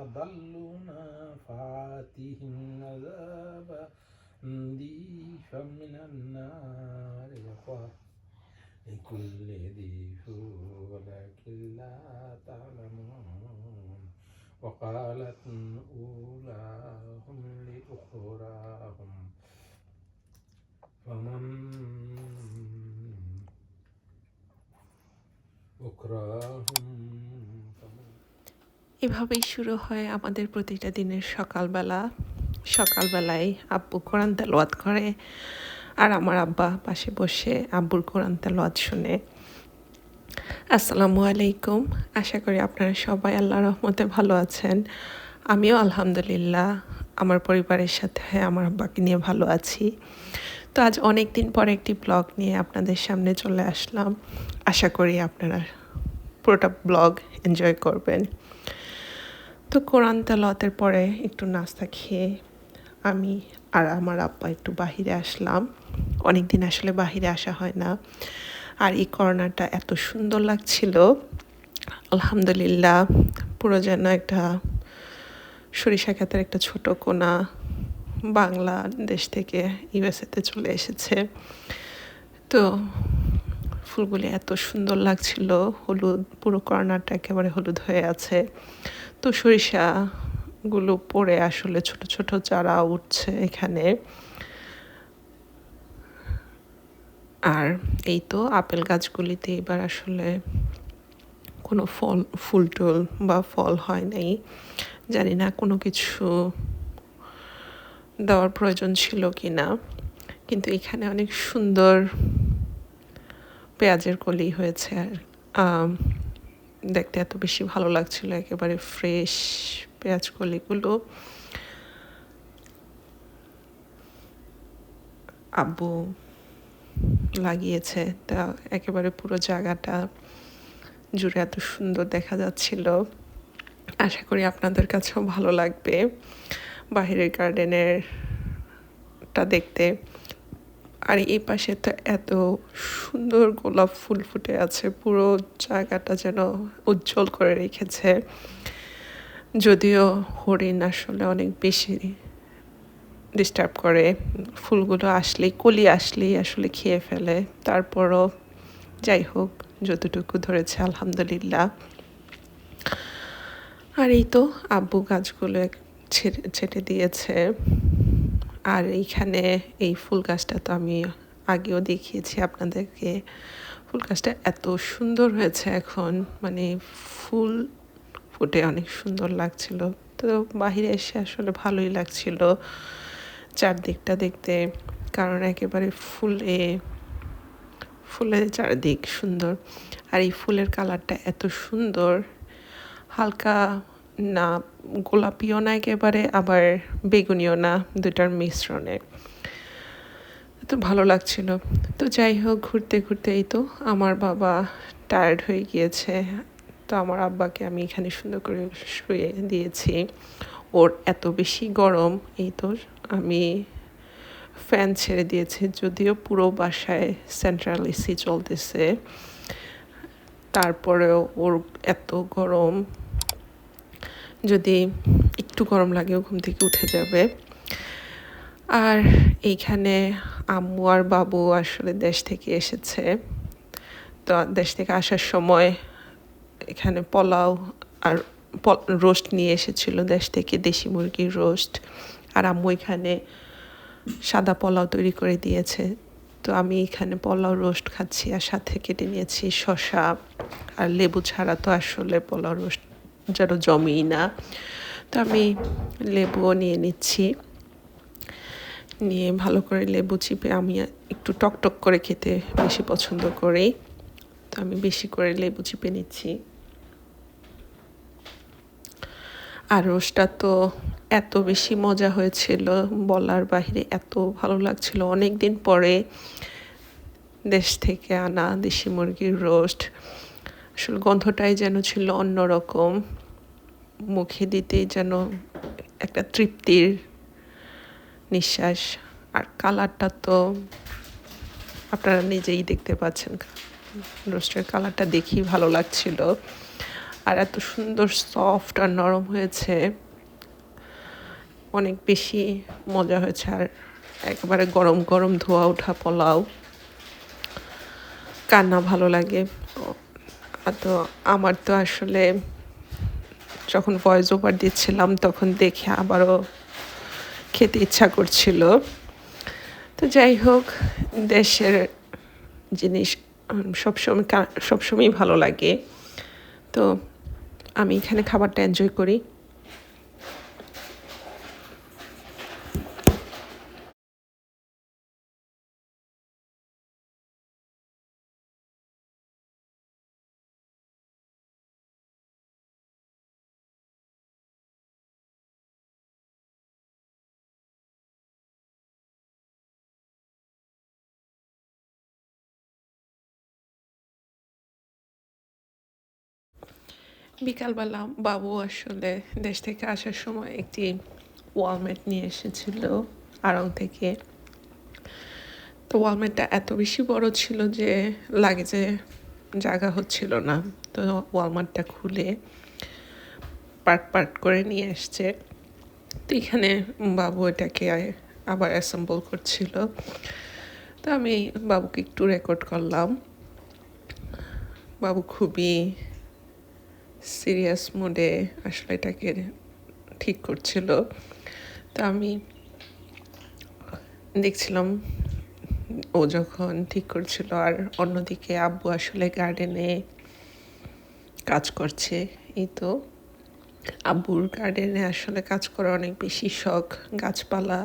أضلنا فآتهم عذابا ضيفا من النار يقوى لكل ضيف ولكن لا تعلمون وقالت أولاهم لأخراهم فمن أكراهم এভাবেই শুরু হয় আমাদের প্রতিটা দিনের সকালবেলা। সকালবেলায় আব্বু কোরআন তেলাওয়াত করে আর আমার আব্বা পাশে বসে আব্বুর কোরআন তেলাওয়াত শুনে। আসসালামু আলাইকুম। আশা করি আপনারা সবাই আল্লাহ রহমতে ভালো আছেন। আমিও আলহামদুলিল্লাহ। আমার পরিবারের সাথে আমার আব্বাকে নিয়ে ভালো আছি। তো আজ অনেক দিন পর একটি ব্লগ নিয়ে আপনাদের সামনে চলে আসলাম। আশা করি আপনারা পুরোটা ব্লগ এনজয় করবেন। তো কোরআন তেলাওয়াতের পরে একটু নাস্তা খেয়ে আমি আর আমার আব্বা একটু বাহিরে আসলাম। অনেক দিন আসলে বাহিরে আসা হয় না। আর এই করোনাটা এত সুন্দর লাগছিল। আলহামদুলিল্লাহ, পুরো যেন একটা সরিষা খাতের একটা ছোট কোনা বাংলাদেশ থেকে ইউএসএতে চলে এসেছে। তো ফুলগুলি এত সুন্দর লাগছিল, হলুদ, পুরো কর্নারটা একেবারে হলুদ হয়ে আছে। তো সরিষাগুলো পড়ে আসলে ছোট ছোট চারা উঠছে এখানে। আর এই তো আপেল গাছগুলিতে এবার আসলে কোনো ফল, ফুল টুল বা ফল হয় নাই। জানি না কোনো কিছু দেওয়ার প্রয়োজন ছিল কি না কিন্তু এখানে অনেক সুন্দর পেঁয়াজের কলি হয়েছে আর দেখতে এত বেশি ভালো লাগছিল, একেবারে ফ্রেশ পেঁয়াজ কলিগুলো। আব্বু লাগিয়েছে, তা একেবারে পুরো জায়গাটা জুড়ে এত সুন্দর দেখা যাচ্ছিল। আশা করি আপনাদের কাছেও ভালো লাগবে। বাহিরের গার্ডেনের টা দেখতে। আর এই তো এত সুন্দর গোলাপ ফুল ফুটে আছে, পুরো জায়গাটা যেন উজ্জ্বল করে রেখেছে। যদিও হরিণ আসলে অনেক বেশি ডিস্টার্ব করে, ফুলগুলো আসলেই, কলি আসলেই আসলে খেয়ে ফেলে। তারপরও যাই হোক, যতটুকু ধরেছে আলহামদুলিল্লাহ। আর এই তো আব্বু গাছগুলো ছেড়ে, ছেটে দিয়েছে। আর এইখানে এই ফুল গাছটা তো আমি আগেও দেখিয়েছি আপনাদেরকে। ফুল গাছটা এত সুন্দর হয়েছে এখন মানে ফুল ফুটে অনেক সুন্দর লাগছিল। তো বাহিরে এসে আসলে ভালোই লাগছিল চারদিকটা দেখতে, কারণ একেবারে ফুলে ফুলের চারদিক সুন্দর। আর এই ফুলের কালারটা এত সুন্দর, হালকা না, গোলাপিও না একেবারে, আবার বেগুনিও না দুটার মিশ্রণে। তো ভালো লাগছিল। তো যাই হোক, ঘুরতে ঘুরতে এই তো আমার বাবা টায়ার্ড হয়ে গিয়েছে। তো আমার আব্বাকে আমি এখানে সুন্দর করে শুয়ে দিয়েছি। ওর এত বেশি গরম, এই তো আমি ফ্যান ছেড়ে দিয়েছে। যদিও পুরো বাসায় সেন্ট্রাল এসি চলতেছে। তারপরেও ওর এত গরম যদি একটু গরম লাগেও ঘুম থেকে উঠে যাবে। আর এইখানে আম্মু আর বাবু আসলে দেশ থেকে এসেছে। তো দেশ থেকে আসার সময় এখানে পোলাও আর রোস্ট নিয়ে এসেছিল দেশ থেকে, দেশি মুরগির রোস্ট। আর আম্মু এখানে সাদা পোলাও তৈরি করে দিয়েছে। তো আমি এখানে পোলাও রোস্ট খাচ্ছি আর সাথে কেটে নিয়েছি শসা। আর লেবু ছাড়া তো আসলে পোলাও রোস্ট যেন জমেই না। তো আমি লেবুও নিয়ে নিচ্ছি। নিয়ে ভালো করে লেবু চিপে আমি একটু টকটক করে খেতে বেশি পছন্দ করি। তো আমি বেশি করে লেবু চিপে নিচ্ছি। আর রোস্টটা তো এত বেশি মজা হয়েছিল বলার বাহিরে, এত ভালো লাগছিল। অনেক দিন পরে দেশ থেকে আনা দেশি মুরগির রোস্ট। আসলে গন্ধটাই যেন ছিল অন্যরকম। মুখে দিতেই যেন একটা তৃপ্তির নিঃশ্বাস। আর কালারটা তো আপনারা নিজেই দেখতে পাচ্ছেন। রোস্টের কালারটা দেখি ভালো লাগছিল। আর এত সুন্দর, সফট আর নরম হয়েছে। অনেক বেশি মজা হয়েছে। আর একেবারে গরম গরম ধোয়া ওঠা পোলাও। কান্না ভালো লাগে। তো আমার তো আসলে যখন ভয়েস ওভার দিচ্ছিলাম, তখন দেখে আবারও খেতে ইচ্ছা করছিল। তো যাই হোক, দেশের জিনিস সবসময় সবসময়ই ভালো লাগে। তো আমি এখানে খাবারটা এনজয় করি। বিকালবেলা বাবু আসলে দেশ থেকে আসার সময় একটি ওয়ালমেট নিয়ে এসেছিল, আড়ং থেকে। তো ওয়ালমেটটা এত বেশি বড় ছিল যে লাগেজে জায়গা হচ্ছিল না। তো ওয়ালমার্টটা খুলে পার্ট পার্ট করে নিয়ে এসছে তো এখানে বাবু এটাকে আবার অ্যাসেম্বল করছিল। তো আমি বাবুকে একটু রেকর্ড করলাম। বাবু খুবই সিরিয়াস মোডে আসলে এটাকে ঠিক করছিল। তো আমি দেখছিলাম ও যখন ঠিক করছিল আর অন্যদিকে আব্বু আসলে গার্ডেনে কাজ করছে। এই তো আব্বুর গার্ডেনে আসলে কাজ করা অনেক বেশি শখ, গাছপালা।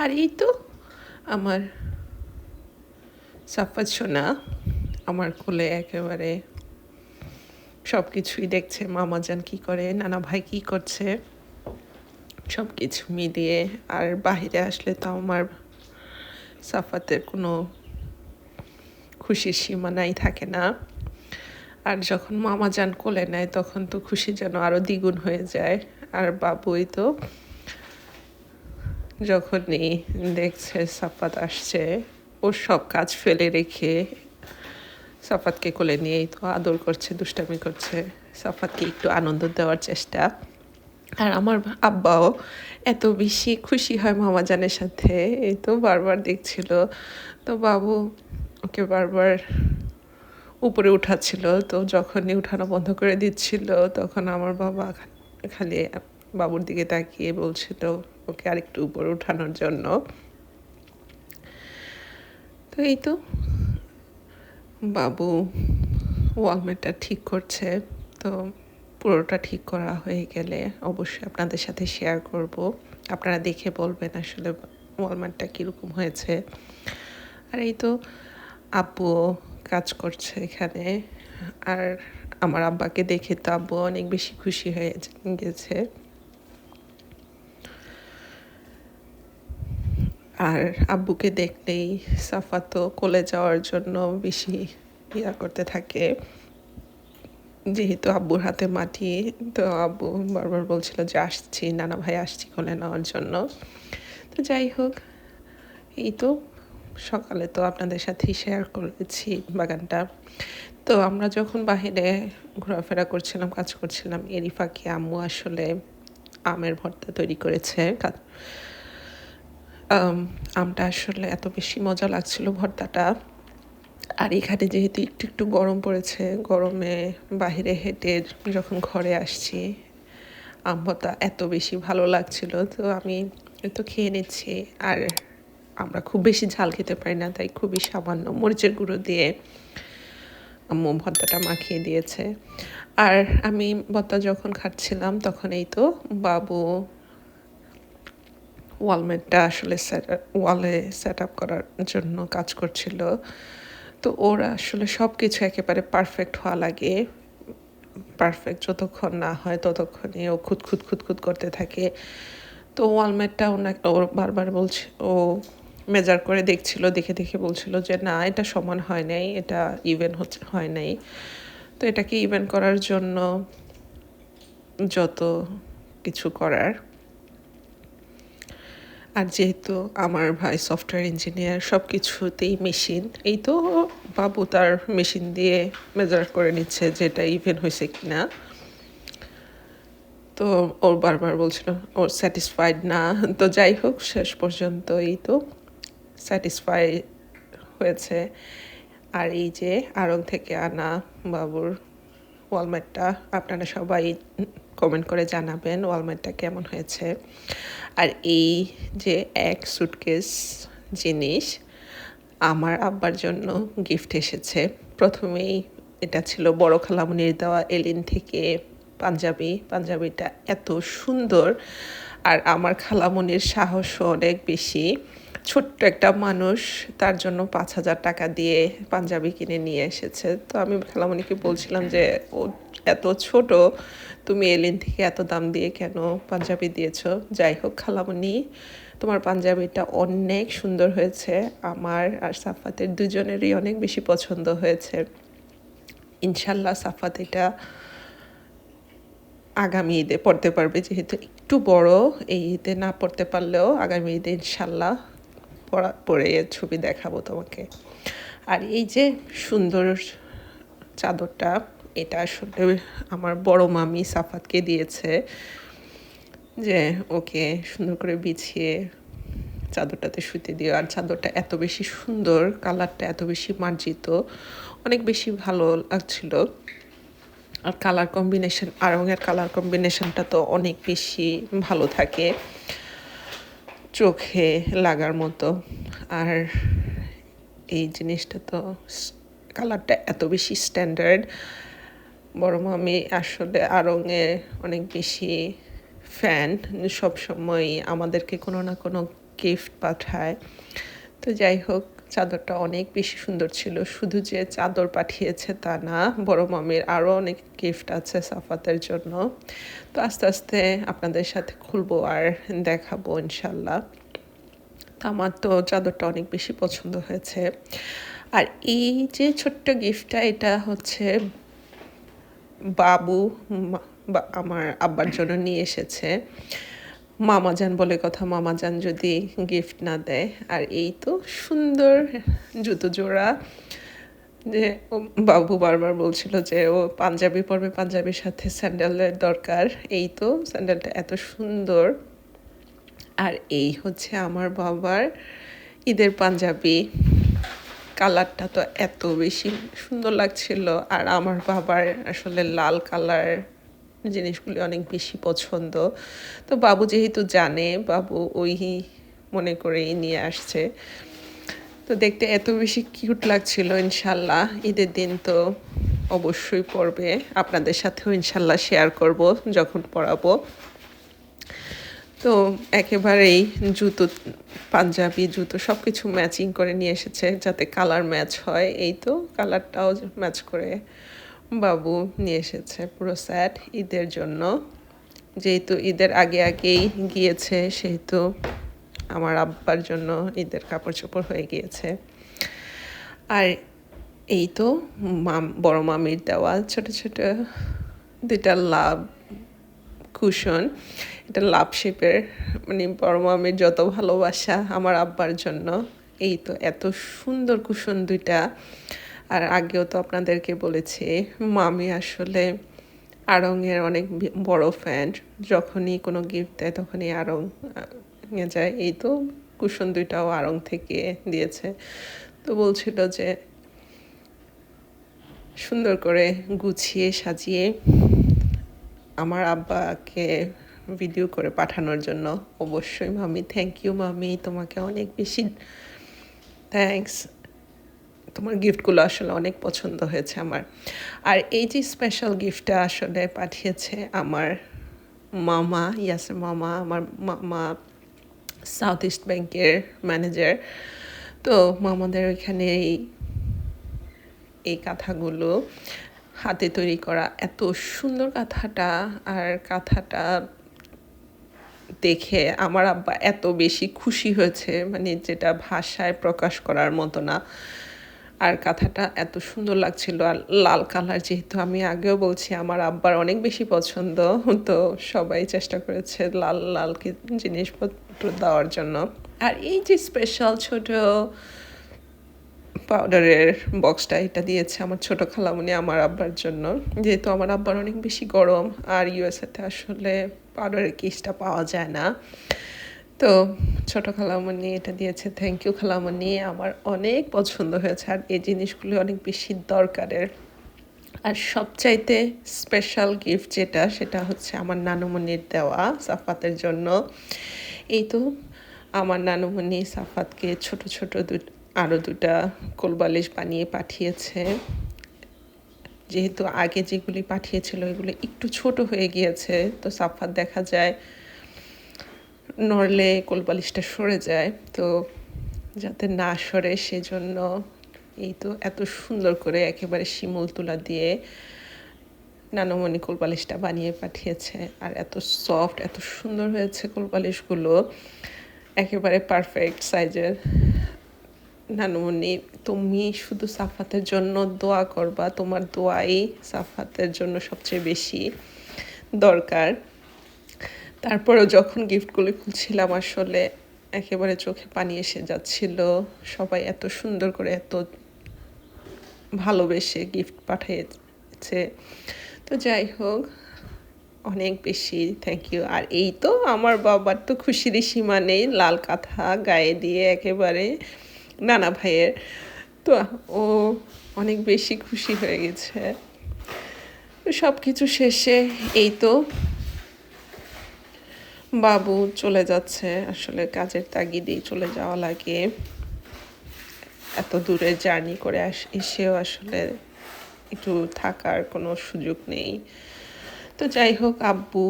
আর এই তো আমার সাফাত সোনা আমার কোলে একেবারে সব কিছুই দেখছে মামা যান কি করে নানা ভাই কি করছে সব কিছু মিলিয়ে। আর বাহিরে আসলে তো আমার সাফাতের কোনো খুশির সীমানাই থাকে না। আর যখন মামা যান কোলে নেয়, তখন তো খুশি যেন আরও দ্বিগুণ হয়ে যায়। আর বাবুই তো যখনই দেখছে সাফাত আসছে ও সব কাজ ফেলে রেখে সাফাতকে কোলে নিয়েই তো আদর করছে, দুষ্টামি করছে। সাফাতকে একটু আনন্দ দেওয়ার চেষ্টা। আর আমার আব্বাও এত বেশি খুশি হয় মামাজানের সাথে। এই তো বারবার দেখছিল। তো বাবু ওকে বারবার উপরে উঠাচ্ছিল। তো যখনই উঠানো বন্ধ করে দিচ্ছিল, তখন আমার বাবা খালি বাবুর দিকে তাকিয়ে বলছিল, ওকে আরেকটু উপরে উঠানোর জন্য। তো এই তো বাবু ওয়ালমেটটা ঠিক করছে, তো পুরোটা ঠিক করা হয়ে গেলে অবশ্যই আপনাদের সাথে শেয়ার করব। আপনারা দেখে বলবেন আসলে ওয়ালমেটটা কীরকম হয়েছে। আর এই তো আব্বু কাজ করছে এখানে, আর আমার আব্বাকে দেখে তো আব্বু অনেক বেশি খুশি হয়ে গেছে। আর আব্বুকে দেখলেই সাফা তো কোলে যাওয়ার জন্য বেশি ইয়া করতে থাকে। যেহেতু আব্বুর হাতে মাটি, তো আব্বু বারবার বলছিল যে, আসছি, নানা ভাই আসছি কোলে নেওয়ার জন্য। তো যাই হোক, এই তো সকালে তো আপনাদের সাথেই শেয়ার করেছি বাগানটা। তো আমরা যখন বাহিরে ঘোরাফেরা করছিলাম, কাজ করছিলাম এরই ফাঁকে আম্মু আসলে আমের ভর্তা তৈরি করেছে। আমটা আসলে এত বেশি মজা লাগছিল ভর্তাটা। আর এখানে যেহেতু একটু একটু গরম পড়েছে, গরমে বাইরে হেঁটে যখন ঘরে আসছি, আম ভর্তা এত বেশি ভালো লাগছিল। তো আমি তো খেয়ে নিচ্ছি। আর আমরা খুব বেশি ঝাল খেতে পারি না, তাই খুবই সামান্য মরিচের গুঁড়ো দিয়ে আম্মু ভর্তাটা মাখিয়ে দিয়েছে। আর আমি ভর্তা যখন খাচ্ছিলাম, তখন এই তো বাবু ওয়ালমেটটা আসলে ওয়ালে সেট আপ করার জন্য কাজ করছিল। তো ওরা আসলে সব কিছু একেবারে পারফেক্ট হওয়া লাগে। পারফেক্ট যতক্ষণ না হয় ততক্ষণই ও খুদ খুদ খুদ খুদ করতে থাকে। তো ওয়ালমেটটা ওনাকে ও বারবার বলছে, ও মেজার করে দেখছিল, দেখে দেখে বলছিল যে, না, এটা সমান হয় নাই, এটা ইভেন হচ্ছে, হয় নাই। তো এটাকে ইভেন করার জন্য যত কিছু করার আর যেহেতু আমার ভাই সফটওয়্যার ইঞ্জিনিয়ার সব কিছুতেই মেশিন এই তো বাবু তার মেশিন দিয়ে মেজার করে নিচ্ছে যেটা ইভেন হয়েছে কি না তো ওর বারবার বলছিল, ওর স্যাটিসফাইড না। তো যাই হোক, শেষ পর্যন্ত এই তো স্যাটিসফাই হয়েছে। আর এই যে আড়ং থেকে আনা বাবুর ওয়ালমেটটা আপনারা সবাই কমেন্ট করে জানাবেন ওয়ালমেটটা কেমন হয়েছে। আর এই যে এক সুটকেস জিনিস আমার আব্বার জন্য গিফট এসেছে। প্রথমেই এটা ছিল বড় খালামুনির দেওয়া এলিন থেকে পাঞ্জাবি। পাঞ্জাবিটা এত সুন্দর। আর আমার খালামুনির সাহসও অনেক বেশি। ছোট্ট একটা মানুষ, তার জন্য পাঁচ হাজার টাকা দিয়ে পাঞ্জাবি কিনে নিয়ে এসেছে। তো আমি খালামণিকে বলছিলাম যে, ও এত ছোট, তুমি এলিন থেকে এত দাম দিয়ে কেন পাঞ্জাবি দিয়েছ? যাই হোক খালামণি তোমার পাঞ্জাবিটা অনেক সুন্দর হয়েছে। আমার আর সাফাতের দুজনেরই অনেক বেশি পছন্দ হয়েছে। ইনশাল্লাহ সাফাত এটা আগামী ঈদে পড়তে পারবে। যেহেতু একটু বড়, এই ঈদে না পড়তে পারলেও আগামী ঈদে ইনশাল্লাহ পড়া, পরে ছবি দেখাবো তোমাকে। আর এই যে সুন্দর চাদরটা এটা আসলে আমার বড় মামি সাফাতকে দিয়েছে যে ওকে সুন্দর করে বিছিয়ে চাদরটাতে শুতে দিও। আর চাদরটা এত বেশি সুন্দর, কালারটা এত বেশি মার্জিত, অনেক বেশি ভালো লাগছিল। আর কালার কম্বিনেশন আরঙের কালার কম্বিনেশনটা তো অনেক বেশি ভালো থাকে চোখে লাগার মতো। আর এই জিনিসটা তো কালারটা এত বেশি স্ট্যান্ডার্ড বড় মামি আসলে আরঙে অনেক বেশি ফ্যান সব সবসময় আমাদেরকে কোনো না কোনো গিফট পাঠায়। তো যাই হোক, চাদরটা অনেক বেশি সুন্দর ছিল। শুধু যে চাদর পাঠিয়েছে তা না, বড় মামির আরও অনেক গিফট আছে সাফাতের জন্য। তো আস্তে আস্তে আপনাদের সাথে খুলবো আর দেখাবো ইনশাল্লাহ। তো আমার তো চাদরটা অনেক বেশি পছন্দ হয়েছে। আর এই যে ছোট্ট গিফটটা এটা হচ্ছে বাবু আমার আব্বার জন্য নিয়ে এসেছে। মামাজান বলে কথা, মামাজান যদি গিফট না দেয়। আর এই তো সুন্দর জুতো জোড়া। যে বাবু বারবার বলছিল যে ও পাঞ্জাবি পরবে, পাঞ্জাবির সাথে স্যান্ডেলের দরকার। এই তো স্যান্ডেলটা এত সুন্দর। আর এই হচ্ছে আমার বাবার ঈদের পাঞ্জাবি। কালারটা তো এত বেশি সুন্দর লাগছিল। আর আমার বাবার আসলে লাল কালার জিনিসগুলি অনেক বেশি পছন্দ। তো বাবু যেহেতু জানে, বাবু ওই মনে করেই নিয়ে আসছে। তো দেখতে এত বেশি কিউট লাগছিল ইনশাল্লাহ। ঈদের দিন তো অবশ্যই পড়বে। আপনাদের সাথেও ইনশাল্লাহ শেয়ার করব যখন পড়াবো। তো একেবারেই জুতো, পাঞ্জাবি, জুতো সব কিছু ম্যাচিং করে নিয়ে এসেছে যাতে কালার ম্যাচ হয়। এই তো কালারটাও ম্যাচ করে বাবু নিয়ে এসেছে পুরো স্যাট ঈদের জন্য। যেহেতু ঈদের আগে আগেই গিয়েছে, সেহেতু আমার আব্বার জন্য ঈদের কাপড় চোপড় হয়ে গিয়েছে। আর এই তো মাম, বড় মামির দেওয়া ছোট ছোট দুটা লাভ কুশন এটা লাভ শেপের মানে বড় মামির যত ভালোবাসা আমার আব্বার জন্য। এই তো এত সুন্দর কুশন দুইটা। আর আগেও তো আপনাদেরকে বলেছি, মামি আসলে আড়ংয়ের অনেক বড় ফ্যান যখনই কোনো গিফট দেয় তখনই আড়ং যায়। এই তো কুশন দুইটাও আড়ং থেকে দিয়েছে। তো বলছিল যে সুন্দর করে গুছিয়ে সাজিয়ে আমার আব্বাকে ভিডিও করে পাঠানোর জন্য। অবশ্যই, মামি থ্যাংক ইউ মামি, তোমাকে অনেক বেশি থ্যাংকস তোমার গিফটগুলো আসলে অনেক পছন্দ হয়েছে আমার। আর এই যে স্পেশাল গিফটটা আসলে পাঠিয়েছে আমার মামা, ইয়াসের মামা, আমার মামা সাউথ ইস্ট ব্যাংকের ম্যানেজার তো মামাদের ওইখানে এই এই কাঁথাগুলো। হাতে তৈরি করা এত সুন্দর কাঁথাটা আর কাঁথাটা দেখে আমার আব্বা এত বেশি খুশি হয়েছে মানে যেটা ভাষায় প্রকাশ করার মতো না। আর কাঁথাটা এত সুন্দর লাগছিল আর লাল কালার যেহেতু আমি আগেও বলছি, আমার আব্বার অনেক বেশি পছন্দ। তো সবাই চেষ্টা করেছে লাল লাল জিনিসপত্র দেওয়ার জন্য। আর এই যে স্পেশাল ছোট পাউডারের বক্সটা এটা দিয়েছে আমার ছোট খালামুনি আমার আব্বার জন্য। যেহেতু আমার আব্বার অনেক বেশি গরম, আর ইউএসএতে আসলে পাউডারের কিসটা পাওয়া যায় না। তো ছোট খালামণি এটা দিয়েছে থ্যাংক ইউ খালামণি আমার অনেক পছন্দ হয়েছে। আর এই জিনিসগুলো অনেক বেশি দরকারের। আর সবচাইতে স্পেশাল গিফট যেটা, সেটা হচ্ছে আমার নানুমণির দেওয়া সাফাতের জন্য। এই তো আমার নানুমণি সাফাতকে ছোট ছোট আরও দুটা কোলবালিশ বানিয়ে পাঠিয়েছে। যেহেতু আগে যেগুলি পাঠিয়েছিল এগুলো একটু ছোট হয়ে গিয়েছে, তো সাফাত দেখা যায় নড়লে কোলবালিশটা সরে যায়। তো যাতে না সরে সেজন্য এই তো এত সুন্দর করে একেবারে শিমুল তুলা দিয়ে নানমণি কোলবালিশটা বানিয়ে পাঠিয়েছে। আর এত সফট, এত সুন্দর হয়েছে কোলবালিশগুলো। একেবারে পারফেক্ট সাইজের নানুমণি তুমি শুধু সাফাতের জন্য দোয়া করবা, তোমার দোয়াই সাফাতের জন্য সবচেয়ে বেশি দরকার। তারপরেও যখন গিফটগুলো খুলছিলাম, আসলে একেবারে চোখে পানি এসে যাচ্ছিল। সবাই এত সুন্দর করে এত ভালোবেসে গিফট পাঠিয়েছে। তো যাই হোক, অনেক বেশি থ্যাংক ইউ আর এই তো আমার বাবার তো খুশিরই সীমা নেই, লাল কাঁথা গায়ে দিয়ে একেবারে নানা ভাইয়ের। তো ও অনেক বেশি খুশি হয়ে গেছে। সব কিছু শেষে এই তো বাবু চলে যাচ্ছে। আসলে কাজের তাগিদেই চলে যাওয়া লাগে। এত দূরে জার্নি করে এসেও আসলে একটু থাকার কোনো সুযোগ নেই। তো যাই হোক, আব্বু,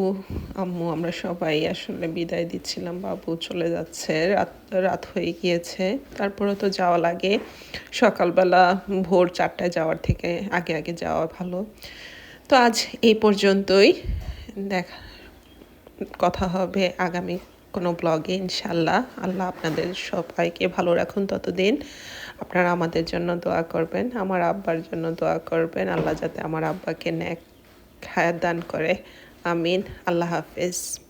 আম্মু, আমরা সবাই আসলে বিদায় দিচ্ছিলাম। বাবু চলে যাচ্ছে, রাত রাত হয়ে গিয়েছে। তারপরে তো যাওয়া লাগে। সকালবেলা ভোর চারটায় যাওয়ার থেকে আগে আগে যাওয়া ভালো। তো আজ এই পর্যন্তই। দেখা, কথা হবে আগামী কোনো ব্লগে ইনশাল্লাহ। আল্লাহ আপনাদের সবাইকে ভালো রাখুন ততদিন। আপনারা আমাদের জন্য দোয়া করবেন, আমার আব্বার জন্য দোয়া করবেন। আল্লাহ যাতে আমার আব্বাকে ন্যাক খায়াত দান করে। আমিন। আল্লাহ হাফেজ।